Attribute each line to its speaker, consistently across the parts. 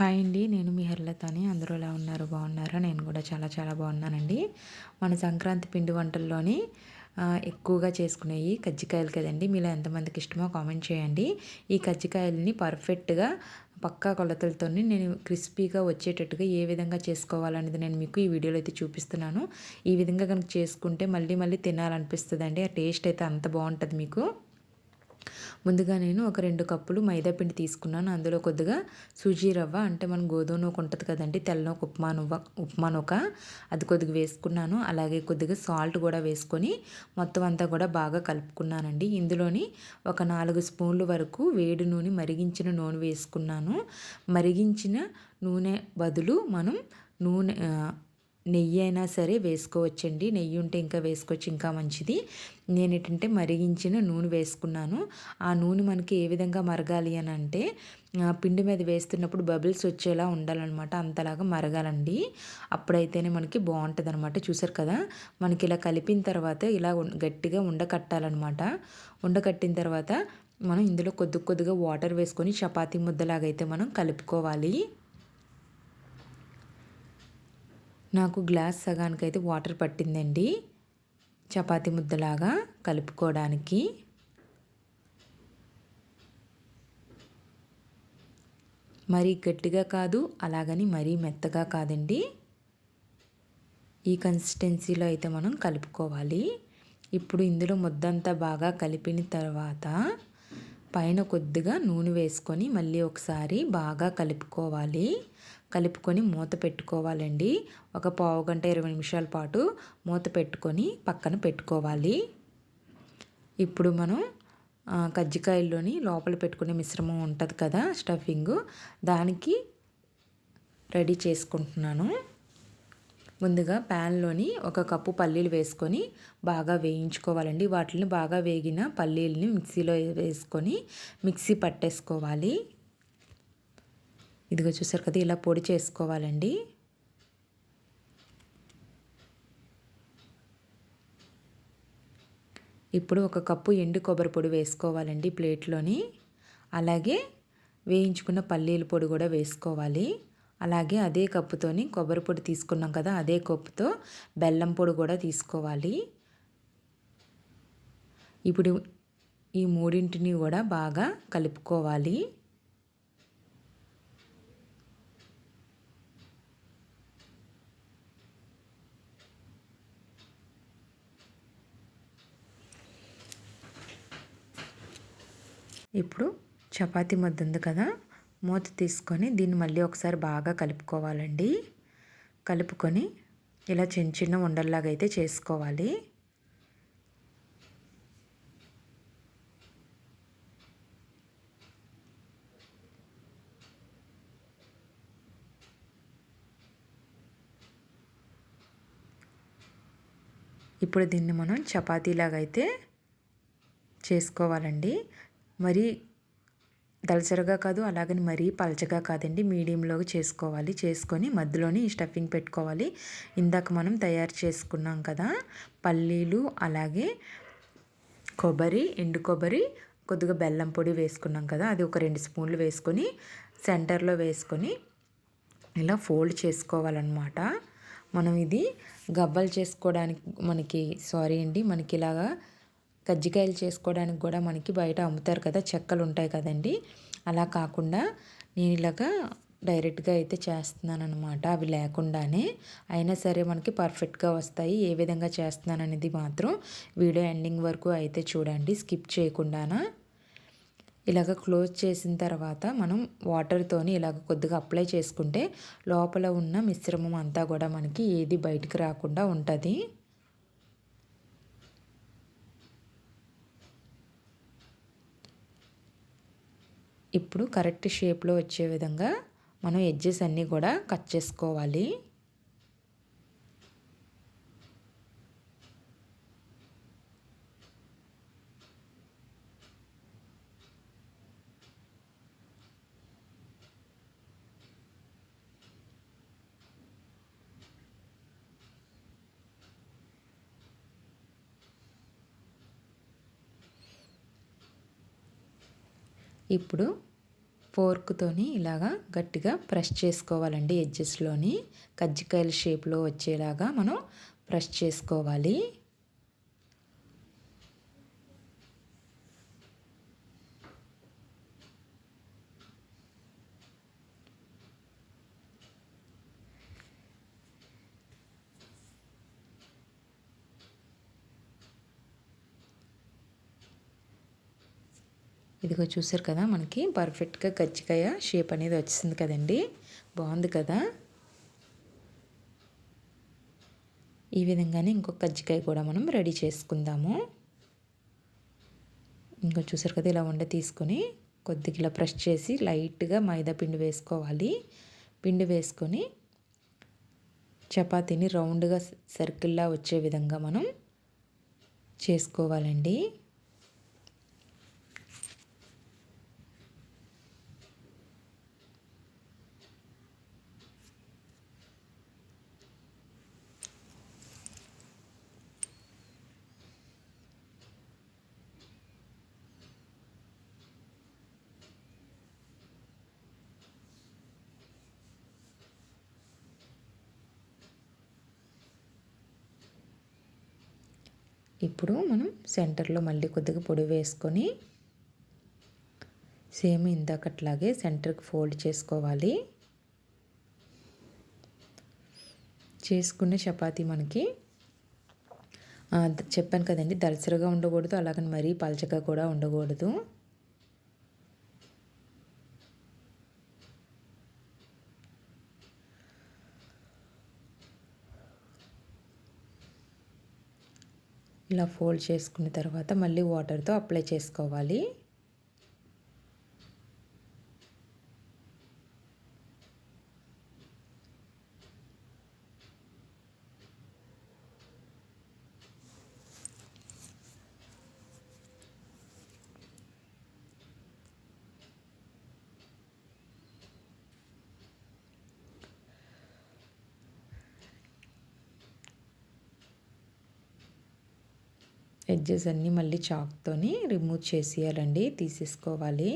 Speaker 1: Hi అండి నేను మీ హర్లతని. అందరూ ఎలా ఉన్నారు? బాగున్నారా? నేను కూడా చాలా చాలా బాగున్నానండి. మన సంక్రాంతి పిండి వంటల్లోని ఎక్కువగా చేసుకునేవి కజ్జికాయలు కదండి మీలో ఎంతమందికి ఇష్టమో కామెంట్ చేయండి. ఈ కజ్జికాయలని పర్ఫెక్ట్గా పక్కా కొలతలతో నేను క్రిస్పీగా వచ్చేటట్టుగా ఏ విధంగా చేసుకోవాలనేది నేను మీకు ఈ వీడియోలో అయితే చూపిస్తున్నాను. ఈ విధంగా కనుక చేసుకుంటే మళ్ళీ మళ్ళీ తినాలనిపిస్తుంది అండి ఆ టేస్ట్ అయితే అంత బాగుంటుంది మీకు. ముందుగా నేను ఒక రెండు కప్పులు మైదా పిండి తీసుకున్నాను. అందులో కొద్దిగా సూజీ రవ్వ అంటే మనం గోధుమ నూక ఉంటుంది కదండి తెల్ల నూక ఉప్మా నువ్వ ఉప్మా నూక అది కొద్దిగా వేసుకున్నాను. అలాగే కొద్దిగా సాల్ట్ కూడా వేసుకొని మొత్తం అంతా కూడా బాగా కలుపుకున్నానండి. ఇందులోని ఒక నాలుగు స్పూన్లు వరకు వేడి నూనె మరిగించిన నూనె వేసుకున్నాను. మరిగించిన నూనె బదులు మనం నూనె నెయ్యి అయినా సరే వేసుకోవచ్చండి. నెయ్యి ఉంటే ఇంకా వేసుకోవచ్చు ఇంకా మంచిది. నేను ఏంటంటే మరిగించిన నూనె వేసుకున్నాను. ఆ నూనె మనకి ఏ విధంగా మరగాలి అని అంటే పిండి మీద వేస్తున్నప్పుడు బబుల్స్ వచ్చేలా ఉండాలన్నమాట అంతలాగా మరగాలండి. అప్పుడైతేనే మనకి బాగుంటుంది అనమాట చూసారు కదా మనకి ఇలా కలిపిన తర్వాత ఇలా గట్టిగా ఉండకట్టాలన్నమాట ఉండకట్టిన తర్వాత మనం ఇందులో కొద్ది కొద్దిగా వాటర్ వేసుకొని చపాతీ ముద్దలాగైతే మనం కలుపుకోవాలి. నాకు గ్లాస్ సగానికి అయితే వాటర్ పట్టిందండి. చపాతి ముద్దలాగా కలుపుకోవడానికి. మరీ గట్టిగా కాదు అలాగని మరీ మెత్తగా కాదండి. ఈ కన్సిస్టెన్సీలో అయితే మనం కలుపుకోవాలి. ఇప్పుడు ఇందులో ముద్దంతా బాగా కలిపిన తర్వాత పైన కొద్దిగా నూనె వేసుకొని మళ్ళీ ఒకసారి బాగా కలుపుకోవాలి. కలుపుకొని మూత పెట్టుకోవాలండి. ఒక పావు గంట ఇరవై నిమిషాల పాటు మూత పెట్టుకొని పక్కన పెట్టుకోవాలి. ఇప్పుడు మనం కజ్జికాయల్లోని లోపల పెట్టుకునే మిశ్రమం ఉంటుంది కదా స్టఫింగ్ దానికి రెడీ చేసుకుంటున్నాను. ముందుగా ప్యాన్లోని ఒక కప్పు పల్లీలు వేసుకొని బాగా వేయించుకోవాలండి. వాటిని బాగా వేగిన పల్లీలని మిక్సీలో వేసుకొని మిక్సీ పట్టేసుకోవాలి. ఇదిగో చూసారు కదా ఇలా పొడి చేసుకోవాలండి. ఇప్పుడు ఒక కప్పు ఎండు కొబ్బరి పొడి వేసుకోవాలండి ప్లేట్లోని. అలాగే వేయించుకున్న పల్లీల పొడి కూడా వేసుకోవాలి. అలాగే అదే కప్పుతోని కొబ్బరి పొడి తీసుకున్నాం కదా అదే కప్పుతో బెల్లం పొడి కూడా తీసుకోవాలి. ఇప్పుడు ఈ మూడింటిని కూడా బాగా కలుపుకోవాలి. ఇప్పుడు చపాతి ముద్ద ఉంది కదా మూత తీసుకొని దీన్ని మళ్ళీ ఒకసారి బాగా కలుపుకోవాలండి. కలుపుకొని ఇలా చిన్న చిన్న ఉండల్లాగా అయితే చేసుకోవాలి. ఇప్పుడు దీన్ని మనం చపాతీలాగా అయితే చేసుకోవాలండి. మరి దలసరగా కాదు అలాగని మరీ పలచగా కాదండి. మీడియంలో చేసుకోవాలి. చేసుకొని మధ్యలోని స్టఫింగ్ పెట్టుకోవాలి. ఇందాక మనం తయారు చేసుకున్నాం కదా పల్లీలు అలాగే కొబ్బరి ఎండు కొబ్బరి కొద్దిగా బెల్లం పొడి వేసుకున్నాం కదా అది ఒక రెండు స్పూన్లు వేసుకొని సెంటర్లో వేసుకొని ఇలా ఫోల్డ్ చేసుకోవాలన్నమాట. మనం ఇది గబ్బలు చేసుకోవడానికి మనకి సారీ అండి మనకి ఇలాగా కజ్జికాయలు చేసుకోవడానికి కూడా మనకి బయట అమ్ముతారు కదా చెక్కలు ఉంటాయి కదండి. అలా కాకుండా నేను ఇలాగా డైరెక్ట్గా అయితే చేస్తున్నాను అనమాట అవి లేకుండానే అయినా సరే మనకి పర్ఫెక్ట్గా వస్తాయి. ఏ విధంగా చేస్తున్నాను అనేది మాత్రం వీడియో ఎండింగ్ వరకు అయితే చూడండి. స్కిప్ చేయకుండానా. ఇలాగ క్లోజ్ చేసిన తర్వాత మనం వాటర్తోని ఇలాగ కొద్దిగా అప్లై చేసుకుంటే లోపల ఉన్న మిశ్రమం అంతా కూడా మనకి ఏది బయటకు రాకుండా ఉంటుంది. ఇప్పుడు కరెక్ట్ షేప్లో వచ్చే విధంగా మనం ఎడ్జెస్ అన్నీ కూడా కట్ చేసుకోవాలి. ఇప్పుడు ఫోర్క్తోని ఇలాగా గట్టిగా ప్రెస్ చేసుకోవాలండి ఎడ్జెస్లోని కజ్జికాయల షేప్లో వచ్చేలాగా మనం ప్రెస్ చేసుకోవాలి. ఇదిగో చూసారు కదా మనకి పర్ఫెక్ట్గా కజ్జికాయ షేప్ అనేది వచ్చింది కదండి. బాగుంది కదా? ఈ విధంగానే ఇంకొక కజ్జికాయ కూడా మనం రెడీ చేసుకుందాము. ఇంకా చూసారు కదా ఇలా ఉండ తీసుకొని కొద్దిగా ఇలా ప్రెస్ చేసి లైట్గా మైదా పిండి వేసుకోవాలి. పిండి వేసుకొని చపాతీని రౌండ్గా సర్కిల్లా వచ్చే విధంగా మనం చేసుకోవాలండి. ఇప్పుడు మనం సెంటర్లో మళ్ళీ కొద్దిగా పొడి వేసుకొని సేమ్ ఇందాకట్లాగే సెంటర్కి ఫోల్డ్ చేసుకోవాలి. చేసుకునే చపాతీ మనకి చెప్పాను కదండి దలసరగా ఉండకూడదు అలాగని మరీ పలచగా కూడా ఉండకూడదు. ఇలా ఫోల్డ్ చేసుకున్న తర్వాత మళ్ళీ వాటర్తో అప్లై చేసుకోవాలి. ఎడ్జెస్ అన్నీ మళ్ళీ చాక్తోని రిమూవ్ చేసేయాలండి తీసేసుకోవాలి.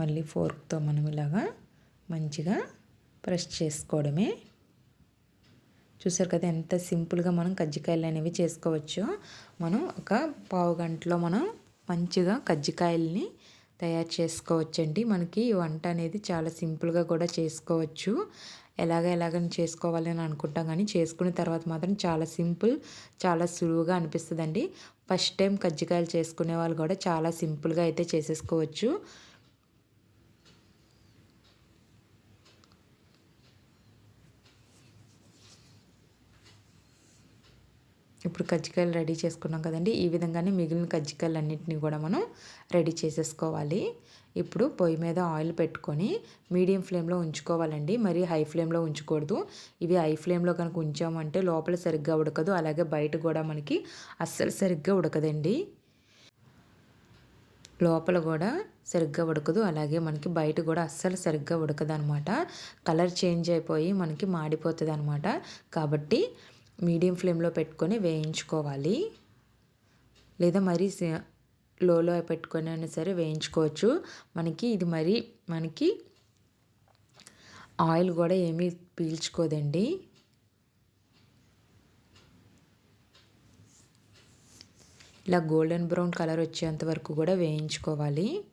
Speaker 1: మళ్ళీ ఫోర్క్తో మనం ఇలాగా మంచిగా ప్రెస్ చేసుకోవడమే. చూసారు కదా ఎంత సింపుల్గా మనం కజ్జికాయలు అనేవి చేసుకోవచ్చు. మనం ఒక పావు గంటలో మనం మంచిగా కజ్జికాయల్ని తయారు చేసుకోవచ్చండి. మనకి ఈ వంట అనేది చాలా సింపుల్గా కూడా చేసుకోవచ్చు. ఎలాగ ఎలాగని చేసుకోవాలి అని అనుకుంటాం కానీ చేసుకున్న తర్వాత మాత్రం చాలా సింపుల్ చాలా సులువుగా అనిపిస్తుందండి. ఫస్ట్ టైం కజ్జికాయలు చేసుకునే వాళ్ళు కూడా చాలా సింపుల్గా అయితే చేసేసుకోవచ్చు. ఇప్పుడు కజ్జికాయలు రెడీ చేసుకున్నాం కదండి. ఈ విధంగానే మిగిలిన కజ్జికాయలు అన్నింటినీ కూడా మనం రెడీ చేసేసుకోవాలి. ఇప్పుడు పొయ్యి మీద ఆయిల్ పెట్టుకొని మీడియం ఫ్లేమ్లో ఉంచుకోవాలండి. మరి హై ఫ్లేమ్లో ఉంచకూడదు. ఇవి హై ఫ్లేమ్లో కనుక ఉంచామంటే లోపల సరిగ్గా ఉడకదు. అలాగే బయట కూడా మనకి అస్సలు సరిగ్గా ఉడకదండి. లోపల కూడా సరిగ్గా ఉడకదు. అలాగే మనకి బయట కూడా అస్సలు సరిగ్గా ఉడకదు అనమాట కలర్ చేంజ్ అయిపోయి మనకి మాడిపోతుంది అనమాట కాబట్టి మీడియం ఫ్లేమ్లో పెట్టుకొని వేయించుకోవాలి. లేదా మరీ లోలో పెట్టుకొని అయినా సరే వేయించుకోవచ్చు. మనకి ఇది మరి మనకి ఆయిల్ కూడా ఏమీ పీల్చుకోదండి. ఇలా గోల్డెన్ బ్రౌన్ కలర్ వచ్చేంత వరకు కూడా వేయించుకోవాలి.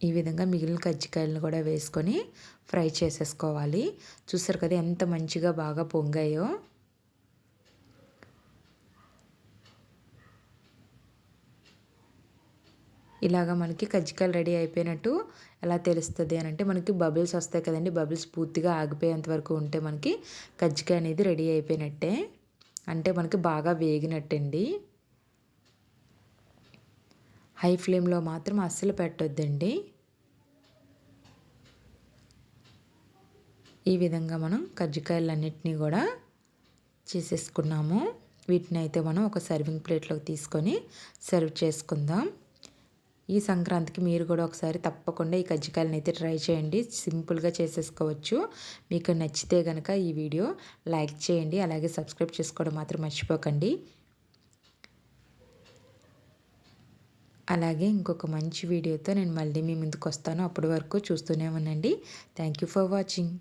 Speaker 1: ఈ విధంగా మిగిలిన కజ్జికాయలను కూడా వేసుకొని ఫ్రై చేసేసుకోవాలి. చూసారు కదా ఎంత మంచిగా బాగా పొంగాయో. ఇలాగ మనకి కజ్జికాయలు రెడీ అయిపోయినట్టు ఎలా తెలుస్తుంది అని అంటే మనకి బబుల్స్ వస్తాయి కదండి. బబుల్స్ పూర్తిగా ఆగిపోయేంత వరకు ఉంటే మనకి కజ్జికాయ అనేది రెడీ అయిపోయినట్టే. అంటే మనకి బాగా వేగినట్టండి. హై ఫ్లేమ్లో మాత్రం అస్సలు పెట్టొద్దండి. ఈ విధంగా మనం కజ్జికాయలన్నిటినీ కూడా చేసేసుకున్నాము. వీటిని అయితే మనం ఒక సర్వింగ్ ప్లేట్లోకి తీసుకొని సర్వ్ చేసుకుందాం. ఈ సంక్రాంతికి మీరు కూడా ఒకసారి తప్పకుండా ఈ కజ్జికాయలను అయితే ట్రై చేయండి. సింపుల్గా చేసేసుకోవచ్చు. మీకు నచ్చితే కనుక ఈ వీడియో లైక్ చేయండి. అలాగే సబ్స్క్రైబ్ చేసుకోవడం మాత్రం మర్చిపోకండి. అలాగే ఇంకొక మంచి వీడియోతో నేను మళ్ళీ మీ ముందుకు వస్తాను. అప్పటి వరకు చూస్తూనే ఉండండి. Thank you for watching